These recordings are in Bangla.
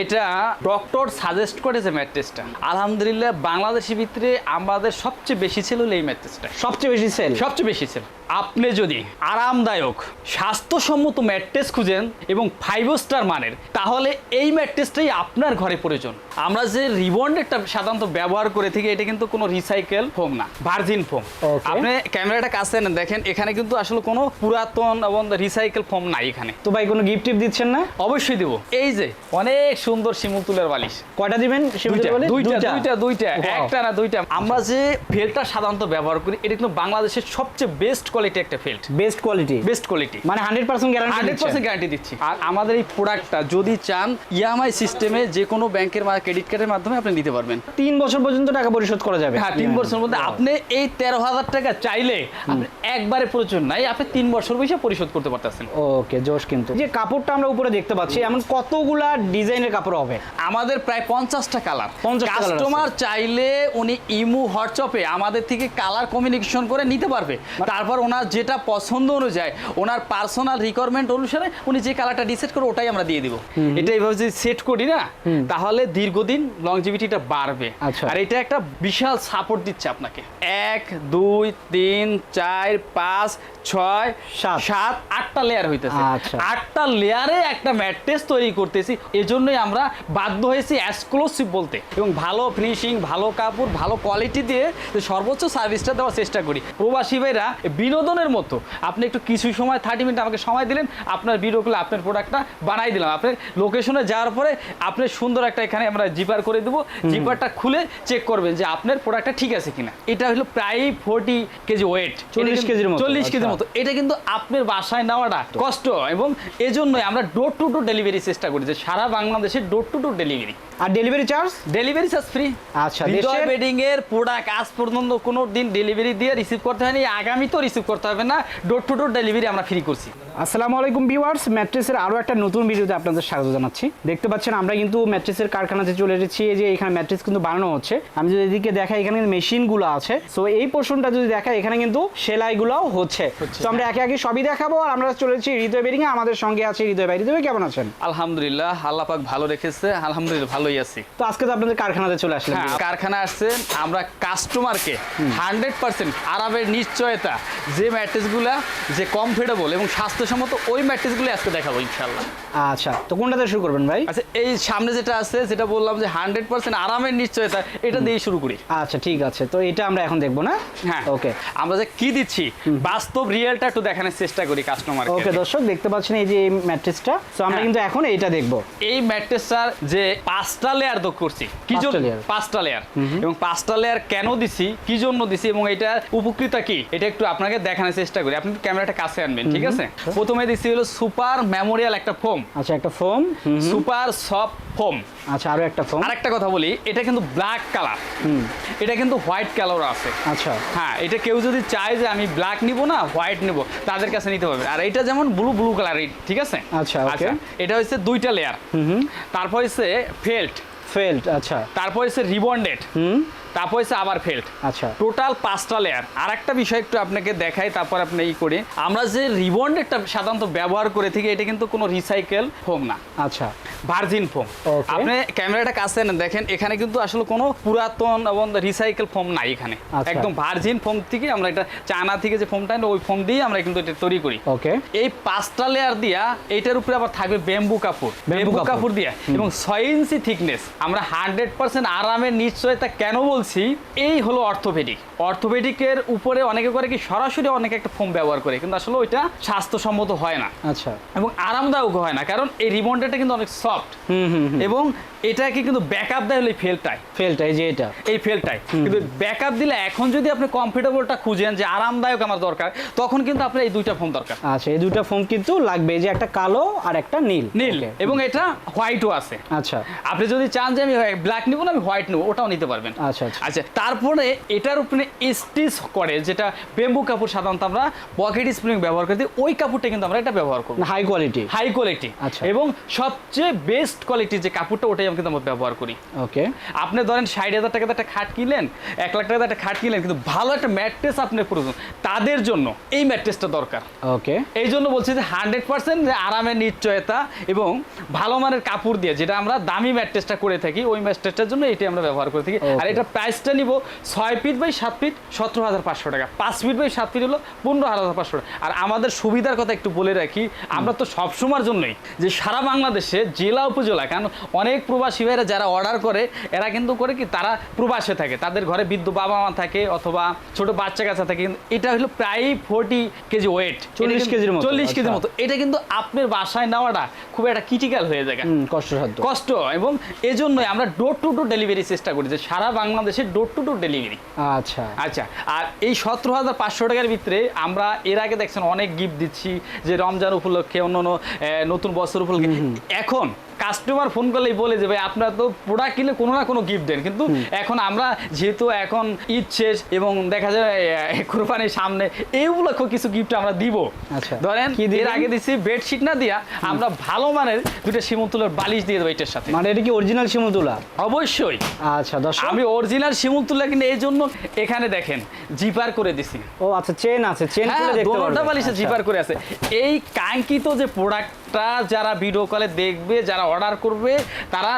এটা ডক্টর সাজেস্ট করেছে ম্যাট্রেসটা আলহামদুলিল্লাহ বাংলাদেশের ভিতরে আমাদের সবচেয়ে বেশি ছিল হলো এই ম্যাট্রেসটা সবচেয়ে বেশি সেল সবচেয়ে বেশি ছিল আপনি যদি আরামদায়ক স্বাস্থ্যসম্মত ম্যাট্রেস খুঁজেন এবং ফাইভ স্টার মানের তাহলে এই ম্যাট্রেসটাই আপনার ঘরে প্রয়োজন। আমরা যে রিবন্ডেরটা সাধারণত ব্যবহার করে থাকি এটা কিন্তু কোনো রিসাইকেল ফোম না ভার্জিন ফোম আপনি ক্যামেরাটা কাছে নেন দেখেন এখানে কিন্তু আসলে কোনো পুরাতন এবং রিসাইকেল ফোম নাই এখানে। তো ভাই কোনো গিফট টিপ দিচ্ছেন না? অবশ্যই দেবো। এই যে অনেক সুন্দর শিমুল তুলের বালিশ। কয়টা দিবেন দুইটা দুইটা। দুইটা একটা না দুইটা? আমরা যে ফেলটা সাধারণত ব্যবহার করি এটা কিন্তু বাংলাদেশের সবচেয়ে বেস্ট কোয়ালিটি একটা felt. Best quality best quality মানে hundred percent guarantee hundred percent guarantee দিচ্ছি। আর আমাদের এই প্রোডাক্টটা যদি চান ইএমআই সিস্টেমে যে কোনো ব্যাংকের বা ক্রেডিট কার্ডের মাধ্যমে আপনি নিতে পারবেন। তিন বছর পর্যন্ত টাকা পরিশোধ করা যাবে। হ্যাঁ তিন বছরের মধ্যে আপনি এই তেরো হাজার টাকা চাইলে একবারে প্রয়োজন নাই আপনি তিন বছর বসে পরিশোধ করতে পারতেছেন। ওকে জোশ কিন্তু। যে কাপড়টা আমরা উপরে দেখতে পাচ্ছি এমন কতগুলা ডিজাইনের কাপড় হবে। আমাদের প্রায় পঞ্চাশটা কালার। 50টা colour আছে। কাস্টমার চাইলে উনি ইমু হোয়াটসঅ্যাপে আমাদের থেকে কালার কমিউনিকেশন করে নিতে পারবে। তারপর ওনার যেটা পছন্দ অনুযায়ী ওনার পার্সোনাল রিকোয়ারমেন্ট অনুসারে উনি যে কালারটা ডিসাইড করে ওটাই আমরা দিয়ে দিব। এটা এইভাবে যদি সেট করি না? তাহলে দীর্ঘদিন লংজিভিটিটা বাড়বে। আচ্ছা। আর এটা একটা বিশাল সাপোর্ট দিচ্ছে আপনাকে। এক দুই তিন চার পাঁচ ছয় সাত। সাত আটটা লেয়ার হইতেছে। আচ্ছা। আটটা লেয়ারে একটা ম্যাট্রেস তৈরি করতেছি। এজন্যই আমরা বাধ্য হয়েছি এক্সক্লুসিভ বলতে। এবং ভালো ফিনিশিং ভালো কাপড় ভালো কোয়ালিটি দিয়ে সর্বোচ্চ সার্ভিসটা দেওয়ার চেষ্টা করি। প্রবাসী ভাইরা বিনোদনের মতো। আপনি একটু কিছু সময় থার্টি মিনিট আমাকে সময় দিলেন আপনার ভিডিওগুলো আপনার প্রোডাক্টটা বানাই দিলাম। আপনার লোকেশনে যাওয়ার পরে আপনি সুন্দর একটা এখানে আমরা জিপার করে দেবো। জিপারটা খুলে চেক করবেন যে আপনার প্রোডাক্টটা ঠিক আছে কিনা। এটা হলো প্রায় ফোর্টি কেজি ওয়েট 40 কেজির মতো, চল্লিশ কেজির আচ্ছা। মতো। এটা কিন্তু আপনার বাসায় নেওয়াটা কষ্ট। এবং এজন্যই আমরা ডোর টু ডোর ডেলিভারি চেষ্টা করি যে সারা বাংলাদেশে door to door delivery R delivery charge delivery charge free আচ্ছা, দেশের- বেডিং এর প্রোডাক্ট আজ পর্যন্ত কোনো দিন ডেলিভারি দিয়ে রিসিভ করতে হয়নি আগামী তো রিসিভ করতে হবে না ডোর টু ডোর ডেলিভারি আমরা ফ্রি করছি। আসসালামু আলাইকুম ভিউয়ার্স ম্যাট্রেসের আরও একটা নতুন ভিডিওতে আপনাদের স্বাগত জানাচ্ছি। দেখতে পাচ্ছেন আমরা কিন্তু ম্যাট্রেসের কারখানাতে চলে এসেছি এই যে এখানে ম্যাট্রেস কিন্তু বানানো হচ্ছে। আমি যদি এদিকে দেখাই এখানে মেশিনগুলো আছে। সো এই পোর্শনটা যদি দেখাই এখানে কিন্তু সেলাইগুলোও হচ্ছে। তো আমরা একে একে সবই দেখাবো আর আমরা চলে এসেছি হৃদয় বেরিংয়ে আমাদের সঙ্গে আছে হৃদয় ভাই। হৃদয় কেমন আছেন? আলহামদুলিল্লাহ আল্লাহ পাক ভালো রেখেছে আলহামদুলিল্লাহ ভালোই আছি। তো আজকে তো আপনাদের কারখানাতে চলে আসলাম হ্যাঁ কারখানা আসছে আমরা কাস্টমারকে হান্ড্রেড পার্সেন্ট আরামের নিশ্চয়তা যে ম্যাট্রেসগুলা যে কমফোর্টেবল এবং স্বাস্থ্যসম্মত ওই ম্যাট্রেসগুলো আজকে দেখাবো ইনশাল্লাহ আচ্ছা তো কোনটাতে শুরু করবেন ভাই? আচ্ছা এই সামনে যেটা আছে সেটা বললাম যে হান্ড্রেড পার্সেন্ট আরামের নিশ্চয়তা এটা দিয়ে শুরু করি। আচ্ছা ঠিক আছে তো এটা আমরা এখন দেখব না? হ্যাঁ ওকে। আমরা যে কি দিচ্ছি বাস্তব রিয়েলটা একটু দেখানোর চেষ্টা করি কাস্টমার ওকে দর্শক দেখতে পাচ্ছেন এই যে এই ম্যাট্রেসটা তো আমরা হ্যাঁ। কিন্তু এখন এইটা দেখব। এই ম্যাট্রেসটার যে পাঁচটা লেয়ার তো করছি। কি জন্য? পাঁচটা লেয়ার এবং পাঁচটা লেয়ার কেন দিছি? কি জন্য দিছি? এবং এটা উপকৃতা কি? এটা একটু আপনাকে দেখানোর চেষ্টা করি। আপনি ক্যামেরাটা কাছে আনবেন ঠিক আছে? প্রথমে দিছি হলো সুপার মেমোরিয়াল একটা ফোম আচ্ছা একটা ফোম সুপার সফট ফোম। আচ্ছা আরও একটা ফোম। আরেকটা কথা বলি এটা কিন্তু ব্ল্যাক কালার হুম। এটা কিন্তু হোয়াইট কালারও আছে। আচ্ছা। হ্যাঁ এটা কেউ যদি চায় যে আমি ব্ল্যাক নিব না হোয়াইট নিব তাদের কাছে নিতে পারবে আর এটা যেমন ব্লু ব্লু কালার ঠিক আছে? আচ্ছা, আচ্ছা এটা হচ্ছে দুইটা লেয়ার হুম তারপর হচ্ছে ফেল্ট ফেল্ট আচ্ছা। তারপর হচ্ছে রিবন্ডেড হুম। তারপর হচ্ছে আবার ফেল্ট আচ্ছা। টোটাল পাঁচটা লেয়ার আর একটা বিষয় একটু আপনাকে দেখাই তারপর আপনি ই করি। আমরা যে রিবন্ডেডটা সাধারণত ব্যবহার করে থাকি এটা কিন্তু কোনো রিসাইকেল ফোম না। আচ্ছা। ভার্জিন ফোম আপনি ক্যামেরাটা কাছে দেখেন এখানে কিন্তু আসলে কোনো পুরাতন এবং রিসাইকেল ফোম নাই এখানে। আচ্ছা। একদম ভার্জিন ফোম থেকে আমরা এটা চায়না থেকে যে ফোমটা ওই ফোম দিয়ে আমরা কিন্তু এটা তৈরি করি। ওকে এই পাঁচটা লেয়ার দিয়া এইটার উপরে আবার থাকবে বেম্বু কাপড়। বেম্বু কাপড়। কাপড় দিয়া। এবং ছয় ইঞ্চি থিকনেস আমরা হান্ড্রেড পার্সেন্ট আরামের নিশ্চয়তা কেন বলছি এই হলো অর্থোপেডিক। অর্থোপেডিকের উপরে অনেকে করে কি সরাসরি অনেকে একটা ফোম ব্যবহার করে কিন্তু আসলে ওইটা স্বাস্থ্যসম্মত হয় না। আচ্ছা। এবং আরামদায়ক হয় না কারণ এই রিবনটা কিন্তু অনেক সফট হুম হুম হুম। এবং এটাকে কিন্তু ব্যাকআপ দেয় হলে ফেলটাই ফেলটা এই যে এটা। এই ফেলটাই কিন্তু ব্যাকআপ দিলে এখন যদি আপনি কমফোর্টেবলটা খুঁজেন যে আরামদায়ক আমার দরকার তখন কিন্তু আপনার এই দুইটা ফোন দরকার। আচ্ছা এই দুটো ফোম কিন্তু লাগবে এই যে একটা কালো আর একটা নীল। নীল. এবং এটা হোয়াইটও আছে। আচ্ছা। আপনি যদি চান যে আমি ব্ল্যাক নিব না আমি হোয়াইট নেব ওটাও নিতে পারবেন। আচ্ছা আচ্ছা। আচ্ছা তারপরে এটার উপরে স্টিচ করে যেটা বেম্বু কাপড় সাধারণত আমরা পকেট স্প্রিং ব্যবহার করি ওই কাপড়টা কিন্তু আমরা এটা ব্যবহার করব। হাই কোয়ালিটি হাই কোয়ালিটি আচ্ছা। এবং সবচেয়ে বেস্ট কোয়ালিটির যে কাপড়টা ওটাই আমি কিন্তু আমরা ব্যবহার করি। ওকে আপনি ধরেন ষাট হাজার টাকাতে একটা খাট কিনলেন এক লাখ টাকাতে একটা খাট কিনলেন কিন্তু ভালো একটা ম্যাট্রেস আপনার প্রয়োজন তাদের জন্য এই ম্যাট্রেসটা দরকার। ওকে এই জন্য বলছি যে হান্ড্রেড পার্সেন্ট যে আরামের নিশ্চয়তা এবং ভালো মানের কাপড় দিয়ে যেটা আমরা দামি ম্যাট্রেসটা করে থাকি ওই ম্যাট্রেসটার জন্য এটি আমরা ব্যবহার করে থাকি। আর এটা প্রাইসটা নিব ছয় ফিট বাই সাত ফিট সতেরো হাজার পাঁচশো টাকা। পাঁচ ফিট বাই সাত ফিট হলো পনেরো হাজার পাঁচশো টাকা। আর আমাদের সুবিধার কথা একটু বলে রাখি আমরা তো সবসময়ের জন্যই যে সারা বাংলাদেশে জেলা উপজেলা কারণ অনেক প্রবাসী ভাইরা যারা অর্ডার করে এরা কিন্তু করে কি তারা প্রবাসে থাকে। তাদের ঘরে বৃদ্ধ বাবা মা থাকে অথবা ছোট বাচ্চা কাচ্চা থাকে। কিন্তু এটা হলো প্রায় ফোরটি কেজি ওয়েট 40 কেজির মতো, চল্লিশ কেজির আচ্ছা। মতো। এটা কিন্তু আপনার বাসায় নেওয়াটা খুব একটা ক্রিটিক্যাল হয়ে যায়। কষ্টসাধ্য। কষ্ট এবং এজন্যই আমরা ডোর টু ডোর ডেলিভারি চেষ্টা করি যে সারা বাংলাদেশে ডোর টু ডোর ডেলিভারি আচ্ছা। আচ্ছা আর এই সতেরো হাজার পাঁচশো টাকার ভিতরে আমরা এর আগে দেখছেন অনেক গিফট দিচ্ছি যে রমজান উপলক্ষে অন্য নতুন বছর উপলক্ষে। এখন কাস্টমার ফোন করলেই বলে যে ভাই আপনারা তো প্রোডাক্ট কিনলে কোনো না কোনো গিফট দেন। কিন্তু এখন আমরা যেহেতু এখন ঈদ শেষ এবং দেখা যায় কোরবানির সামনে এই উপলক্ষে কিছু গিফট আমরা দিব। আচ্ছা। ধরেন এর আগে দিচ্ছি বেডশিট না দিয়া আমরা ভালো মানের দুটো শিমুতুলের বালিশ দিয়ে দেবো এটার সাথে। মানে এটা কি অরিজিনাল শিমুতুলা অবশ্যই। আচ্ছা দর্শক। আমি অরিজিনাল শিমুল তুলা কিন্তু এই জন্য এখানে দেখেন জিপার করে দিছি। ও আচ্ছা চেন আছে চেন খুলে হ্যাঁ দেখতে পারবেন। বালিশে আচ্ছা। জিপার করে আছে। এই কাঙ্ক্ষিত যে প্রোডাক্টটা যারা ভিডিও কলে দেখবে, যারা অর্ডার করবে, তারা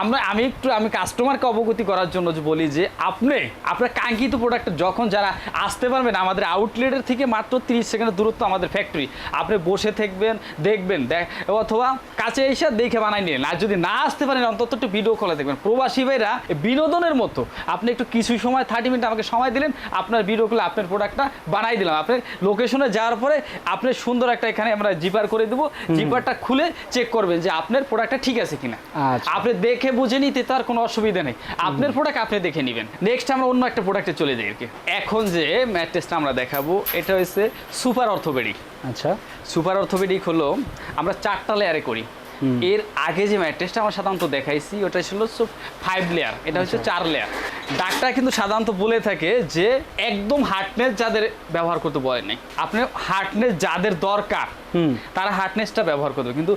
আমরা, আমি একটু, আমি কাস্টমারকে অবগতি করার জন্য বলি যে, আপনি, আপনার কাঙ্ক্ষিত প্রোডাক্ট যখন যারা আসতে পারবেন আমাদের আউটলেটের থেকে মাত্র 30 সেকেন্ডের দূরত্ব আমাদের ফ্যাক্টরি আপনি বসে থাকবেন, দেখবেন দেখ অথবা কাছে এসে দেখে বানাই নিলেন। আর যদি না আসতে পারেন, অন্তত একটু ভিডিও কলে দেখবেন। প্রবাসী ভাইরা বিনোদনের মতো, আপনি একটু কিছু সময় থার্টি মিনিট আমাকে সময় দিলেন, আপনার ভিডিও কলে আপনার প্রোডাক্টটা বানাই দিলাম। আপনার লোকেশনে যাওয়ার পরে, আপনি সুন্দর একটা এখানে আমরা জিপার করে দেবো। জিপারটা খুলে চেক করবেন যে আপনার প্রোডাক্টটা ঠিক আছে কিনা। আচ্ছা। আপনি দেখে বুঝে নিতে তার কোনো অসুবিধা নেই। আপনার প্রোডাক্ট আপনি দেখে নেবেন। নেক্সট আমরা অন্য একটা প্রোডাক্টে চলে যাই আর কি। এখন যে ম্যাট্রেসটা আমরা দেখাবো এটা হচ্ছে সুপার অর্থোপেডিক আচ্ছা। সুপার অর্থোপেডিক হলো আমরা চারটা লেয়ারে করি। এর আগে যে ম্যাট্রেসটা আমরা সাধারণত দেখাইছি ওটা ছিল ফাইভ লেয়ার এটা হচ্ছে চার লেয়ার ডাক্তার কিন্তু সাধারণত বলে থাকে যে একদম হার্টনেস যাদের ব্যবহার করতে বলে নাই। আপনি হার্টনেস যাদের দরকার হুম। তারা হার্টনেসটা ব্যবহার করবে। কিন্তু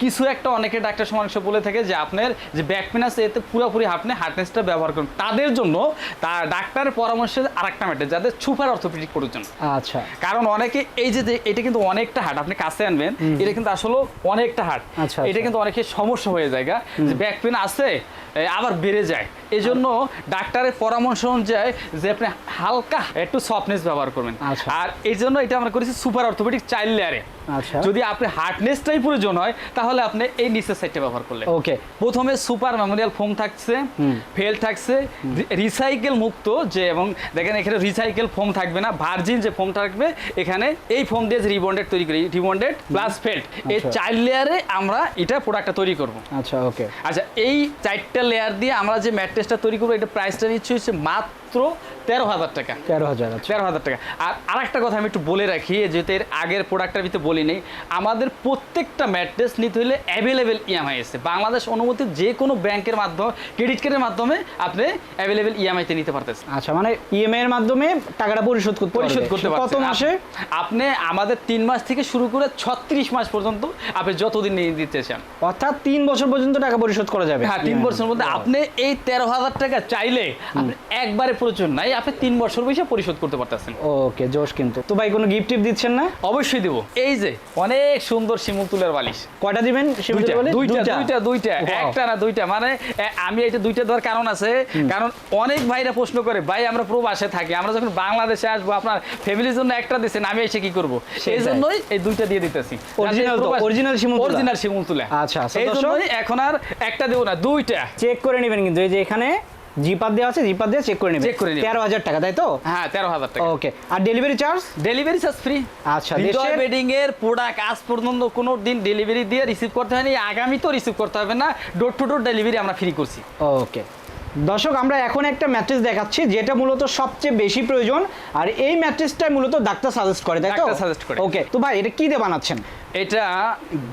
কিছু একটা অনেকে ডাক্তার সমাজ বলে থাকে যে আপনার যে ব্যাক পেন আছে এতে পুরোপুরি আপনি হার্ডনেসটা ব্যবহার করুন। তাদের জন্য তার ডাক্তারের পরামর্শে আরেকটা ম্যাট্রেস যাদের সুপার অর্থোপেডিক প্রয়োজন। আচ্ছা। কারণ অনেকে এই যে এটা কিন্তু অনেকটা হাট আপনি কাছে আনবেন এটা কিন্তু আসলে অনেকটা হাট আচ্ছা, এটা আচ্ছা। কিন্তু অনেকের সমস্যা হয়ে যায় গা, যে ব্যাক পেন আছে আবার বেড়ে যায়। এই জন্য ডাক্তারের পরামর্শ অনুযায়ী যে আপনি হালকা একটু সফটনেস ব্যবহার করবেন। আচ্ছা। আর এই জন্য এটা আমরা করেছি সুপার অর্থোপেডিক চাইল্ড লেয়ারে যদি আপনি হার্ডনেসটাই প্রয়োজন হয় তাহলে আপনি এই নিচের সাইডটা ব্যবহার করলেন। ওকে প্রথমে সুপার মেমোরিয়াল ফোম থাকছে ফেল থাকছে রিসাইকেল মুক্ত যে এবং দেখেন এখানে রিসাইকেল ফোম থাকবে না ভার্জিন যে ফোম থাকবে এখানে এই ফোম দিয়ে যে রিবন্ডেড তৈরি করি রিবন্ডেড প্লাস ফেল্ট এই আচ্ছা। চার লেয়ারে আমরা এটা প্রোডাক্টটা তৈরি করব। আচ্ছা ওকে আচ্ছা এই চারটা লেয়ার দিয়ে আমরা যে ম্যাট্রেসটা তৈরি করব এটা প্রাইসটা নিচ্ছে হচ্ছে মাত্র তেরো হাজার টাকা। তেরো হাজার আচ্ছা। তেরো হাজার টাকা। আর আরেকটা কথা আমি একটু বলে রাখি যেহেতু এর আগের প্রোডাক্টের ভিতরে বলি নেই আমাদের প্রত্যেকটা ম্যাট্রেস নিতে হলে অ্যাভেলেবেল ইএমআই আছে। বাংলাদেশ অনুমতি যে কোনো ব্যাংকের মাধ্যমে ক্রেডিট কার্ডের মাধ্যমে আপনি অ্যাভেলেবেল ইএমআইতে নিতে পারতেছেন। আচ্ছা মানে ইএমআই এর মাধ্যমে টাকাটা পরিশোধ করতে পরিশোধ। করতে কত মাসে? আপনি আমাদের তিন মাস থেকে শুরু করে ছত্রিশ মাস পর্যন্ত আপনি যতদিন নিয়ে দিতে চান। অর্থাৎ তিন বছর পর্যন্ত টাকা পরিশোধ করা যাবে। হ্যাঁ তিন বছরের মধ্যে আপনি এই তেরো হাজার টাকা চাইলে আপনি একবারে প্রয়োজন নাই আপনি তিন বছর বয়সে পরিশোধ করতে পারতেছেন। ওকে জোশ কিন্তু। তো ভাই কোনো গিফট টিপ দিচ্ছেন না? অবশ্যই দেবো। এই যে অনেক সুন্দর শিমুল তুলের বালিশ। কয়টা দিবেন দুইটা দুইটা। দুইটা একটা না দুইটা। মানে আমি এটা দুইটা দেওয়ার কারণ আছে কারণ অনেক ভাইরা প্রশ্ন করে ভাই আমরা প্রবাসে থাকি আমরা যখন বাংলাদেশে আসব আপনার ফ্যামিলির জন্য একটা দিচ্ছেন আমি এসে কি করব। এই জন্যই এই দুইটা দিয়ে দিতেছি। তো, original শিমুল অরিজিনাল শিমুল তুলা। আচ্ছা, আচ্ছা, এই জন্যই এখন আর একটা দেবো না দুইটা। চেক করে নেবেন কিন্তু এই যে এখানে জিপার দেওয়া আছে জিপার দিয়ে চেক করে নেবেন Check করে নেবেন। তেরো হাজার টাকা তাই তো? হ্যাঁ তেরো হাজার টাকা। ওকে আর delivery charge delivery charge free আচ্ছা, হৃদয় দেশের- বেডিং এর প্রোডাক্ট আজ পর্যন্ত কোনো দিন ডেলিভারি দিয়ে রিসিভ করতে হয়নি আগামী তো রিসিভ করতে হবে না ডোর টু ডোর ডেলিভারি আমরা ফ্রি করছি। ওকে দর্শক আমরা এখন একটা ম্যাট্রেস দেখাচ্ছি যেটা মূলত সবচেয়ে বেশি প্রয়োজন আর এই ম্যাট্রেসটা মূলত ডাক্তার সাজেস্ট করে তাই তো? Suggest করে। ওকে তো ভাই এটা কি দিয়ে বানাচ্ছেন? এটা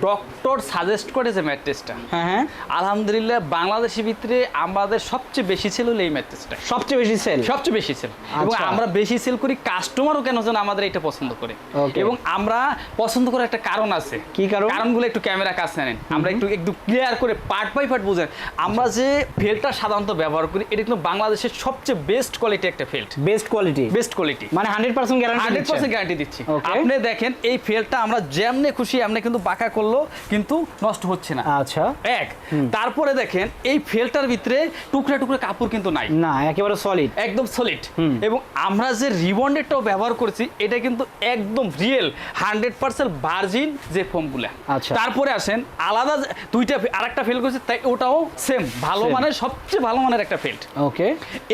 ডক্টর সাজেস্ট করেছে ম্যাট্রেসটা হ্যাঁ হ্যাঁ। আলহামদুলিল্লাহ বাংলাদেশের ভিতরে আমাদের সবচেয়ে বেশি ছিল হলো এই ম্যাট্রেসটা সবচেয়ে বেশি সেল সবচেয়ে বেশি সেল এবং আচ্ছা। আমরা বেশি সেল করি কাস্টমারও কেন যেন আমাদের এটা পছন্দ করে। এবং আমরা পছন্দ করার একটা কারণ আছে। কি কারণ? কারণগুলো একটু ক্যামেরা কাছে নেন আমরা একটু একটু ক্লিয়ার করে পার্ট বাই পার্ট বুঝেন। আমরা যে ফেলটা সাধারণত ব্যবহার করি এটা কিন্তু বাংলাদেশের সবচেয়ে বেস্ট কোয়ালিটি একটা felt best quality best quality মানে hundred percent guarantee hundred percent guarantee দিচ্ছি। আপনি দেখেন এই ফেলটা আমরা যেমনে খুশি এমনি কিন্তু বাঁকা করল কিন্তু নষ্ট হচ্ছে না। আচ্ছা। এক তারপরে দেখেন এই ফেলটার ভিতরে টুকরা টুকরা কাপড় কিন্তু নাই। না একেবারে সলিড একদম সলিড এবং আমরা যে রিবন্ডেডটাও ব্যবহার করছি এটা কিন্তু একদম রিয়েল হান্ড্রেড পার্সেন্ট ভার্জিন যে ফোমগুলো আচ্ছা। তারপরে আসেন আলাদা দুইটা আরেকটা ফেল করছি তাই ওটাও সেম ভালো. মানের সবচেয়ে ভালো মানের একটা ফেল্ট ওকে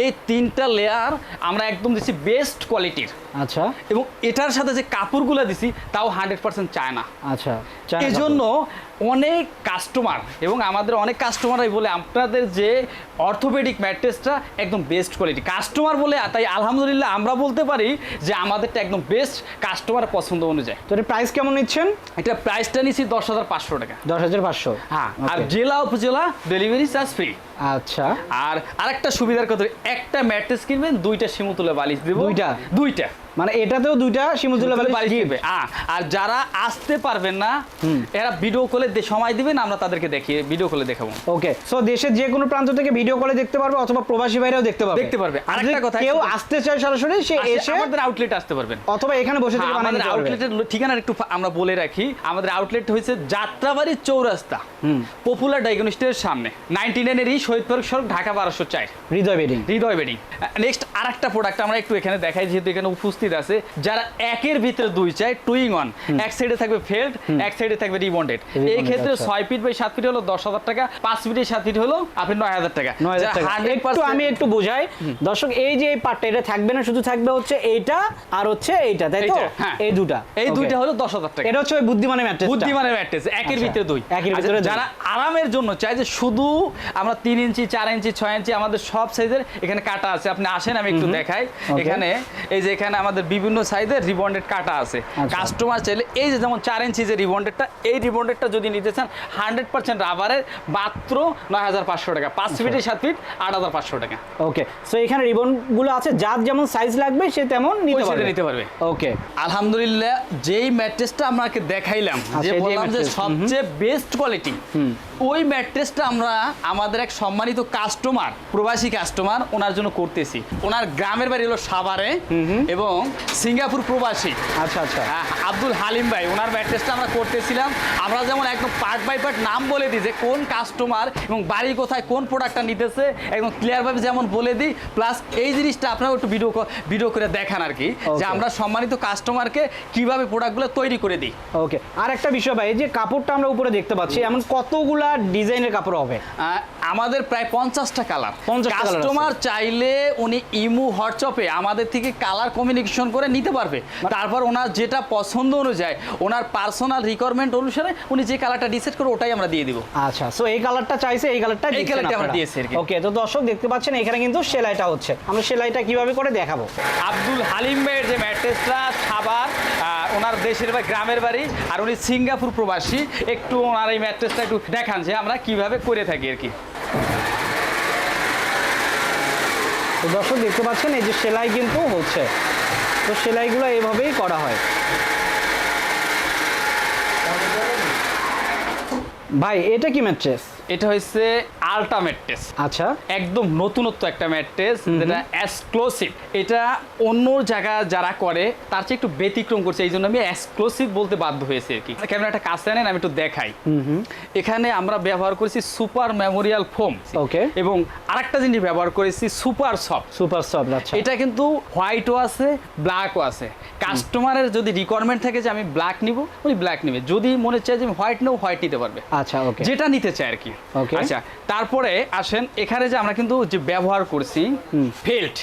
এই তিনটা লেয়ার আমরা একদম দিচ্ছি বেস্ট কোয়ালিটির আচ্ছা। এবং এটার সাথে যে কাপড়গুলো দিছি তাও হান্ড্রেড পার্সেন্ট চায় না আচ্ছা এই জন্য অনেক কাস্টমার এবং আমাদের অনেক কাস্টমারাই বলে আপনাদের যে অর্থোপেডিক ম্যাট্রেসটা একদম বেস্ট কোয়ালিটি কাস্টমার বলে তাই আলহামদুলিল্লাহ আমরা বলতে পারি যে আমাদেরটা একদম বেস্ট কাস্টমার পছন্দ অনুযায়ী। তো এর প্রাইস কেমন নিচ্ছেন? এটা প্রাইসটা নিচ্ছি দশ হাজার পাঁচশো টাকা। দশ হাজার পাঁচশো। হ্যাঁ আর. জেলা উপজেলা ডেলিভারি চার্জ ফ্রি আচ্ছা। আর আরেকটা সুবিধার কথা একটা ম্যাট্রেস কিনবেন দুইটা শিমুতুলে বালিশ দিব। দুইটা? দুইটা। মানে এটাতেও দুইটা শিমুজুল্লাহ বালিশ বালিশ দিবে। আর যারা আসতে পারবেন না এরা ভিডিও কলে সময় দিবেন আমরা তাদেরকে দেখিয়ে ভিডিও কলে দেখাবো। ওকে সো দেশের যে কোনো প্রান্ত থেকে ভিডিও কলে দেখতে পারবে অথবা প্রবাসী ভাইরাও দেখতে পারবে। দেখতে পারবে। আর আরেকটা কথা, কেউ আসতে চায় সরাসরি সে এসে আমাদের আউটলেট আসতে পারবেন। অথবা এখানে বসে থেকে হ্যাঁ, আমাদের পারবে। আউটলেটের ঠিকানা একটু আমরা বলে রাখি। আমাদের আউটলেট হয়েছে যাত্রাবাড়ি চৌরাস্তা পপুলার ডায়াগনস্টের সামনে। নাইনটি নাইনের এই শহীদ পার্ক সড়ক ঢাকা বারোশো চার। Hridoy bedding Hridoy bedding next আরেকটা প্রোডাক্ট আমরা একটু এখানে দেখাই যেহেতু এখানে উপস্থিত আছে। যারা একের ভিতরে দুই চাই টুইং অন এক সাইডে থাকবে ফেল্ড এক সাইডে থাকবে রিবন্ডেড এই ক্ষেত্রে আচ্ছা। ছয় ফিট বাই সাত ফিট হলো দশ হাজার টাকা পাঁচ ফিটে সাত ফিট হলো আপনি নয় হাজার টাকা। টাকা। একটু আমি একটু বোঝাই। দর্শক এই যে এই পার্টটা এটা থাকবে না শুধু থাকবে হচ্ছে এইটা আর হচ্ছে এইটা তাই তো? হ্যাঁ। এই দুটা। এই দুইটা হলো দশ হাজার টাকা। এটা হচ্ছে ওই বুদ্ধিমানের ম্যাট্রেস বুদ্ধিমানের ম্যাট্রেস একের আচ্ছা, ভিতরে দুই। একের আচ্ছা, ভিতরে যারা আরামের জন্য চাই যে শুধু আমরা ইঞ্চি ইঞ্চি ইঞ্চি আমাদের সব সাইজের এখানে কাটা আছে। আপনি আসেন আমি একটু দেখাই। এখানে এই যে এখানে আমাদের বিভিন্ন সাইজের রিবন্ডেড কাটা আছে। আচ্ছা। কাস্টমার চাইলে এই যে যেমন চার ইঞ্চি যে রিবন্ডেডটা এই রিবন্ডেডটা যদি নিতে চান হান্ড্রেড পার্সেন্ট রাবারের মাত্র নয় হাজার পাঁচশো টাকা। পাঁচ আচ্ছা। সাত ফিট আট হাজার পাঁচশো টাকা। ওকে সো এখানে রিবনগুলো আছে যার যেমন সাইজ লাগবে সে তেমন নিতে পারবে। নিতে পারবে। ওকে আলহামদুলিল্লাহ যেই ম্যাট্রেসটা আপনাকে দেখাইলাম আচ্ছা, যে বললাম যে সবচেয়ে বেস্ট কোয়ালিটি ওই ম্যাট্রেসটা আমরা আমাদের এক সম্মানিত কাস্টমার প্রবাসী কাস্টমার ওনার জন্য করতেছি। ওনার গ্রামের বাড়ি হলো সাভারে এবং সিঙ্গাপুর প্রবাসী। আচ্ছা আচ্ছা। আব্দুল হালিম ভাই ওনার ম্যাট্রেসটা আমরা করতেছিলাম। আমরা যেমন একদম পার্ট বাই পার্ট নাম বলে দিই যে কোন কাস্টমার এবং বাড়ি কোথায় কোন প্রোডাক্টটা নিতেছে। একদম ক্লিয়ারভাবে যেমন বলে দিই প্লাস এই জিনিসটা আপনারা একটু ভিডিও ভিডিও করে দেখান আর কি যে আমরা সম্মানিত কাস্টমারকে কীভাবে প্রোডাক্টগুলো তৈরি করে দিই। ওকে আর একটা বিষয় ভাই এই যে কাপড়টা আমরা উপরে দেখতে পাচ্ছি এমন কতগুলা ডিজাইনের কাপড় হবে? আমাদের প্রায় পঞ্চাশটা কালার 50টা কাস্টমার চাইলে উনি ইমু হোয়াটসঅ্যাপে আমাদের থেকে কালার কমিউনিকেশন করে নিতে পারবে। তারপর ওনার যেটা পছন্দ অনুযায়ী ওনার পার্সোনাল রিকোয়ারমেন্ট অনুসারে উনি যে কালারটা ডিসাইড করে ওটাই আমরা দিয়ে দিব। আচ্ছা সো এই কালারটা চাইছে এই কালারটা এই কালারটা আমরা দিয়েছি। আর কি। ওকে তো দর্শক দেখতে পাচ্ছেন এখানে কিন্তু সেলাইটা হচ্ছে। আমরা সেলাইটা কীভাবে করে দেখাবো? আব্দুল হালিম ভাইয়ের যে ম্যাট্রেসটা আহ, ওনার দেশের বা গ্রামের বাড়ি আর উনি সিঙ্গাপুর প্রবাসী। একটু ওনার এই ম্যাট্রেসটা একটু দেখান যে আমরা কীভাবে করে থাকি আর কি। তো দর্শক দেখতে পাচ্ছেন এই যে সেলাই কিন্তু হচ্ছে। তো সেলাইগুলো এইভাবেই করা হয়। ভাই এটা কি ম্যাট্রেস? এটা হচ্ছে আলটা ম্যাট্রেস আচ্ছা। একদম নতুনত্ব একটা ম্যাট্রেস যেটা এক্সক্লুসিভ এটা অন্য জায়গা যারা করে তার চেয়ে একটু ব্যতিক্রম করছে এই জন্য আমি এক্সক্লুসিভ বলতে বাধ্য হয়েছি আর কি। ক্যামেরাটা কাছে আনেন আমি একটু দেখাই। এখানে আমরা ব্যবহার করেছি সুপার মেমোরিয়াল ফোম ওকে এবং আরেকটা জিনিস ব্যবহার করেছি সুপার সফট সুপার সফট আচ্ছা। এটা কিন্তু হোয়াইটও আছে ব্ল্যাকও আছে। কাস্টমারের যদি রিকোয়ারমেন্ট থাকে যে আমি ব্ল্যাক নিব উনি ব্ল্যাক নেবে। যদি মনে চায় যে আমি হোয়াইট নেব হোয়াইট নিতে পারবে। আচ্ছা ওকে যেটা নিতে চায় আর কি. আচ্ছা তারপরে আসেন এখানে যে আমরা কিন্তু যে ব্যবহার করছি ফেল্ট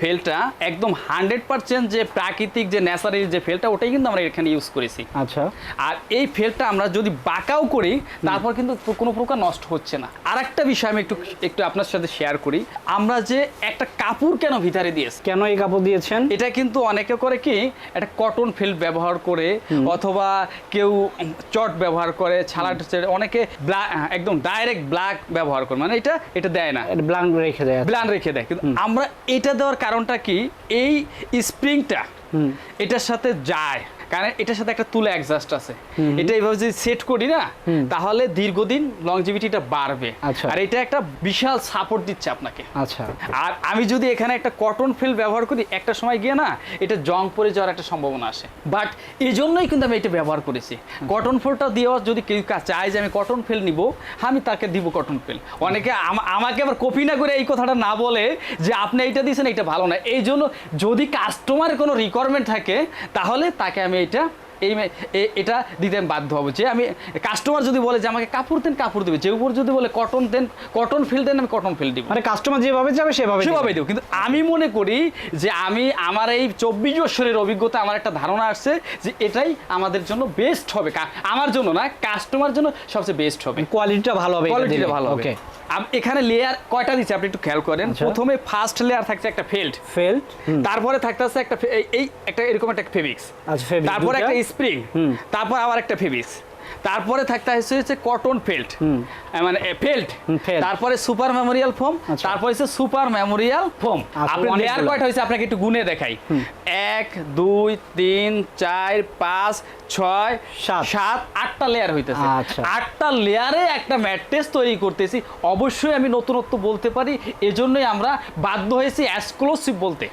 ফেলটা একদম হান্ড্রেড পার্সেন্ট যে প্রাকৃতিক যে ন্যাচারাল যে ফেলটা ওটাই কিন্তু আমরা এখানে ইউজ করেছি। আচ্ছা। আর এই ফেলটা আমরা যদি বাঁকাও করি তারপর কিন্তু কোনো প্রকার নষ্ট হচ্ছে না। আর একটা বিষয় আমি একটু একটু আপনার সাথে শেয়ার করি। আমরা যে একটা কাপড় কেন ভিতরে দিয়েছি? কেন এই কাপড় দিয়েছেন? এটা কিন্তু অনেকে করে কি একটা কটন ফিল্ড ব্যবহার করে অথবা কেউ চট ব্যবহার করে ছালা অনেকে একদম ডাইরেক্ট ব্ল্যাক ব্যবহার করে। মানে এটা এটা দেয় না। ব্ল্যাঙ্ক রেখে দেয় ব্ল্যাঙ্ক রেখে দেয়। কিন্তু আমরা এটা দেওয়ার কারণটা কি? এই স্প্রিংটা এটার সাথে যায়। কারণ এটার সাথে একটা তুলে অ্যাডজাস্ট আছে। এটা এইভাবে যদি সেট করি না তাহলে দীর্ঘদিন লংজিভিটিটা বাড়বে। আচ্ছা। আর এটা একটা বিশাল সাপোর্ট দিচ্ছে আপনাকে। আচ্ছা। আর আমি যদি এখানে একটা কটন ফিল ব্যবহার করি একটা সময় গিয়ে না এটা জং পড়ে যাওয়ার একটা সম্ভাবনা আসে। বাট এই জন্যই কিন্তু আমি এটা ব্যবহার করেছি। কটন ফিলটা দেওয়া যদি কেউ চায় যে আমি কটন ফিল নিব আমি তাকে দিব কটন ফিল অনেকে আমাকে আবার কপি না করে এই কথাটা না বলে যে আপনি এইটা দিয়েছেন এটা ভালো না। এই জন্য যদি কাস্টমার কোনো রিকোয়ারমেন্ট থাকে তাহলে তাকে আমি এটা? এই এটা দিতে আমি বাধ্য হব। যে আমি কাস্টমার যদি বলে যে আমাকে কাপড় দেন কাপড় দেবে। যে উপর যদি বলে কটন দেন কটন ফিল দেন আমি কটন ফিল দিব। মানে কাস্টমার যেভাবে যাবে সেভাবে সেভাবে দেবো। কিন্তু আমি মনে করি যে আমি আমার এই চব্বিশ বছরের অভিজ্ঞতা আমার একটা ধারণা আসছে যে এটাই আমাদের জন্য বেস্ট হবে। আমার জন্য না কাস্টমার জন্য সবচেয়ে বেস্ট হবে। কোয়ালিটিটা ভালো হবে কোয়ালিটিটা ভালো হবে। ওকে এখানে লেয়ার কয়টা দিচ্ছে আপনি একটু খেয়াল করেন। আচ্ছা। প্রথমে ফার্স্ট লেয়ার থাকছে একটা ফেল্ট ফেল্ট তারপরে থাকতে থাকতেছে একটা এই- একটা এরকম একটা ফেবিক্স আচ্ছা, তারপরে একটা স্প্রিং তারপর আবার একটা ফেবিক্স তারপরে থাকতে হচ্ছে হচ্ছে কটন ফেল্ট মানে ফেল্ট তারপরে সুপার মেমোরিয়াল ফোম। তারপরে হচ্ছে সুপার মেমোরিয়াল ফোম আপনি লেয়ার। কয়টা হয়েছে আপনাকে একটু গুনে দেখাই? এক দুই তিন চার পাঁচ ছয় সাত। সাত আটটা লেয়ার হইতেছে। আচ্ছা। আটটা লেয়ারে একটা ম্যাট্রেস তৈরি করতেছি। অবশ্যই আমি নতুনত্ব বলতে পারি এজন্যই আমরা বাধ্য হয়েছি এক্সক্লুসিভ বলতে।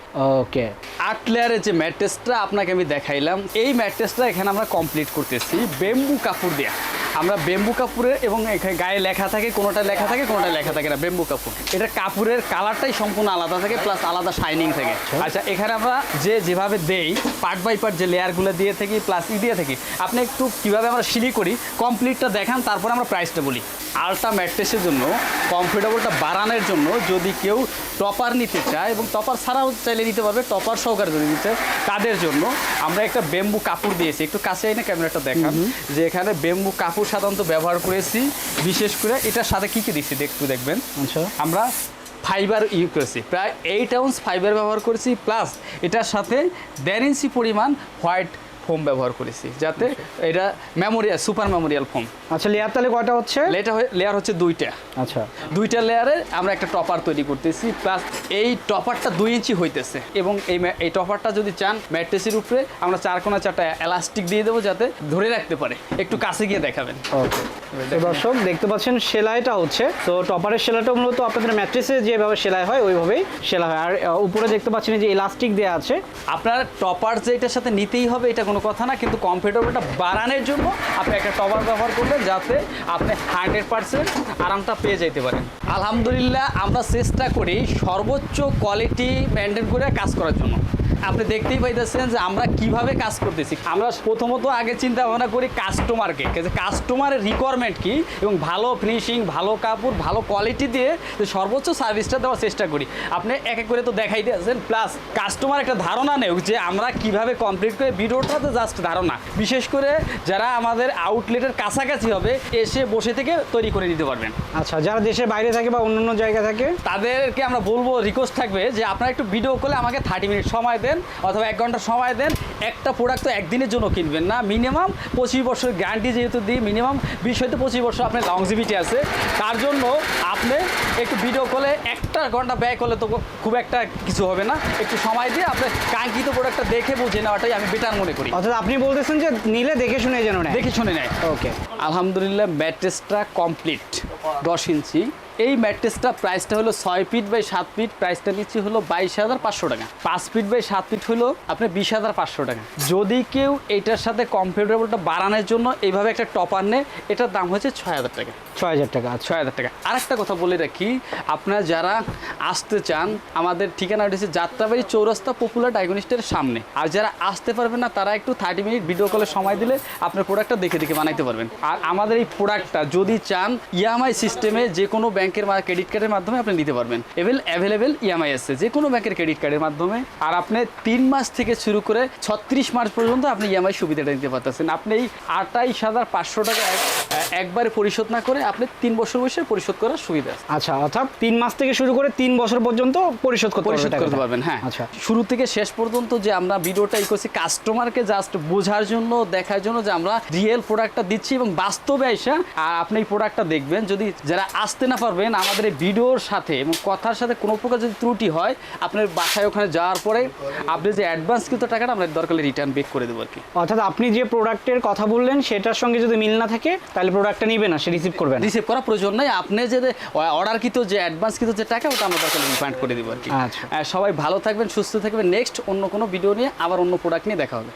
ওকে। আট লেয়ারের যে ম্যাট্রেসটা আপনাকে আমি দেখাইলাম এই ম্যাট্রেসটা এখানে আমরা কমপ্লিট করতেছি। বেম্বু কাপড় দেয়া। আমরা বেম্বু কাপড়ের এবং এখানে গায়ে লেখা থাকে কোনোটা লেখা থাকে কোনোটা লেখা থাকে না বেম্বু কাপড় এটা কাপড়ের কালারটাই সম্পূর্ণ আলাদা থাকে প্লাস আলাদা শাইনিং থাকে। আচ্ছা। এখানে আমরা যে যেভাবে দেই পার্ট বাই পার্ট যে লেয়ারগুলো দিয়ে থাকি প্লাস ই দিয়ে থাকি আপনি একটু কীভাবে আমরা সিলি করি কমপ্লিটটা দেখান তারপর আমরা প্রাইসটা বলি। আলটা ম্যাট্রেসের জন্য কমফোর্টেবলটা বাড়ানোর জন্য যদি কেউ টপার নিতে চায় এবং টপার ছাড়াও চাইলে নিতে পারবে টপার সহকারে যদি নিতে চায়, তাদের জন্য আমরা একটা বেম্বু কাপড় দিয়েছি। একটু কাছে এনে ক্যামেরাটা দেখান। যে এখানে বেম্বু কাপড় সাধারণত ব্যবহার করেছি। বিশেষ করে এটার সাথে কী কী দিচ্ছি একটু দেখবেন। আচ্ছা। আমরা ফাইবার ইউজ করেছি। প্রায় এইট আউন্স ফাইবার ব্যবহার করেছি। প্লাস এটার সাথে দেড় ইঞ্চি পরিমাণ হোয়াইট ফোম ব্যবহার করেছি। যাতে এটা মেমোরিয়াল সুপার মেমোরিয়াল ফোম। আচ্ছা লেয়ার তাহলে কয়টা হচ্ছে? লেটা লেয়ার হচ্ছে দুইটা। আচ্ছা। দুইটা লেয়ারে আমরা একটা টপার তৈরি করতেছি প্লাস এই টপারটা দুই ইঞ্চি হইতেছে। এবং এই এই টপারটা যদি চান ম্যাট্রেসের উপরে আমরা চার কোনা চারটা এলাস্টিক দিয়ে দেবো যাতে ধরে রাখতে পারে। একটু কাছে গিয়ে দেখাবেন। দর্শক দেখতে পাচ্ছেন সেলাইটা হচ্ছে। তো টপারের সেলাইটা মূলত আপনাদের ম্যাট্রেসে যেভাবে সেলাই হয় ওইভাবেই সেলাই হয়। আর উপরে দেখতে পাচ্ছেন যে ইলাস্টিক দেওয়া আছে। আপনার টপার যে এটার সাথে নিতেই হবে এটা কোনো কথা না, কিন্তু কমফোর্টেবলটা বাড়ানোর জন্য আপনি একটা টবার ব্যবহার করবেন যাতে আপনি হান্ড্রেড পারসেন্ট আরামটা পেয়ে যেতে পারেন। আলহামদুলিল্লাহ আমরা চেষ্টা করি সর্বোচ্চ কোয়ালিটি মেনটেন করে কাজ করার জন্য। আপনি দেখতেই পাইতেছেন যে আমরা কীভাবে কাজ করতেছি। আমরা প্রথমত আগে চিন্তা ভাবনা করি কাস্টমারকে যে কাস্টমারের রিকোয়ারমেন্ট কি এবং ভালো ফিনিশিং ভালো কাপড় ভালো কোয়ালিটি দিয়ে যে সর্বোচ্চ সার্ভিসটা দেওয়ার চেষ্টা করি। আপনি এক এক করে তো দেখাইতে আছেন প্লাস কাস্টমার একটা ধারণা নেই যে আমরা কীভাবে কমপ্লিট করে ভিডিওটা তো জাস্ট ধারণা। বিশেষ করে যারা আমাদের আউটলেটের কাছাকাছি হবে এসে বসে থেকে তৈরি করে দিতে পারবেন। আচ্ছা যারা দেশের বাইরে থাকে বা অন্য অন্য জায়গায় থাকে? তাদেরকে আমরা বলব রিকোয়েস্ট থাকবে যে আপনারা একটু ভিডিও করলে আমাকে থার্টি মিনিট সময় দেন। অথবা এক ঘণ্টা সময় দেন একটা প্রোডাক্ট তো একদিনের জন্য কিনবেন না। মিনিমাম পঁচিশ বছর গ্যারান্টি যেহেতু দিই মিনিমাম বিশ হয়তো পঁচিশ বছর আপনার লংজিভিটি আছে। তার জন্য আপনি একটু ভিডিও কলে একটা ঘণ্টা ব্যয় করলে তো খুব একটা কিছু হবে না। একটু সময় দিয়ে আপনি কাঙ্ক্ষিত প্রোডাক্টটা দেখে বুঝে নেওয়াটাই আমি বেটার মনে করি। অর্থাৎ আপনি বলতেছেন যে নিলে দেখে শুনে যেন নেয়। দেখে শুনে নেয়। ওকে আলহামদুলিল্লাহ ম্যাট্রেসটা কমপ্লিট দশ ইঞ্চি। এই ম্যাট্রেসটা প্রাইসটা হলো ছয় ফিট বাই সাত ফিট প্রাইসটা নিচ্ছি হলো বাইশ হাজার পাঁচশো টাকা। পাঁচ ফিট বাই সাত ফিট হলো আপনার বিশ হাজার পাঁচশো টাকা। যদি কেউ এটার সাথে কমফোর্টেবলটা বাড়ানোর জন্য এইভাবে একটা টপার নেয় এটার দাম হচ্ছে ছয় হাজার টাকা। ছয় হাজার টাকা আচ্ছা। ছয় হাজার টাকা। আরেকটা কথা বলে রাখি আপনারা যারা আসতে চান আমাদের ঠিকানা হচ্ছে যাত্রাবাড়ি চৌরাস্তা পপুলার ডায়াগনিস্টের সামনে। আর যারা আসতে পারবেন না তারা একটু থার্টি মিনিট ভিডিও কলে সময় দিলে আপনার প্রোডাক্টটা দেখে দেখে বানাইতে পারবেন। আর আমাদের এই প্রোডাক্টটা যদি চান ইএমআই সিস্টেমে যে কোনো ব্যাংকের ক্রেডিট কার্ডের মাধ্যমে আপনি নিতে পারবেন। এভেল অ্যাভেলেবেল ইএমআই আছে। যে কোনো ব্যাংকের ক্রেডিট কার্ডের মাধ্যমে। আর আপনি তিন মাস থেকে শুরু করে ছত্রিশ মাস পর্যন্ত আপনি ইএমআই সুবিধাটা নিতে পারতেছেন। আপনি এই আটাইশ হাজার পাঁচশো টাকা একবারে পরিশোধ না করে আপনি তিন বছর বয়সে পরিশোধ করার সুবিধা আছে। আচ্ছা অর্থাৎ তিন মাস থেকে শুরু করে তিন বছর পর্যন্ত পরিশোধ করতে পরিশোধ করতে পারবেন হ্যাঁ। আচ্ছা। শুরু থেকে শেষ পর্যন্ত যে আমরা ভিডিওটা ই করছি কাস্টমারকে জাস্ট বোঝার জন্য দেখার জন্য যে আমরা রিয়েল প্রোডাক্টটা দিচ্ছি এবং বাস্তবে আর আপনি এই প্রোডাক্টটা দেখবেন। যদি যারা আসতে না পারবেন আমাদের এই ভিডিওর সাথে এবং কথার সাথে কোনো প্রকার যদি ত্রুটি হয় আপনার বাসায় ওখানে যাওয়ার পরে আপনি যে অ্যাডভান্স কিন্তু টাকাটা আমরা দরকার রিটার্ন বেক করে দেবো আর কি। অর্থাৎ আপনি যে প্রোডাক্টের কথা বললেন সেটার সঙ্গে যদি মিল না থাকে তাহলে প্রোডাক্টটা নিবে না সে রিসিভ করবে না। রিসিভ করার প্রয়োজন নাই। আপনি যে অর্ডারকৃত যে অ্যাডভান্স অ্যাডভান্সকৃত যে টাকা ওটা আমরা দরকার রিফান্ড করে দেবো আর কি। আচ্ছা। সবাই ভালো থাকবেন সুস্থ থাকবেন। নেক্সট অন্য কোনো ভিডিও নিয়ে আবার অন্য প্রোডাক্ট নিয়ে দেখা হবে।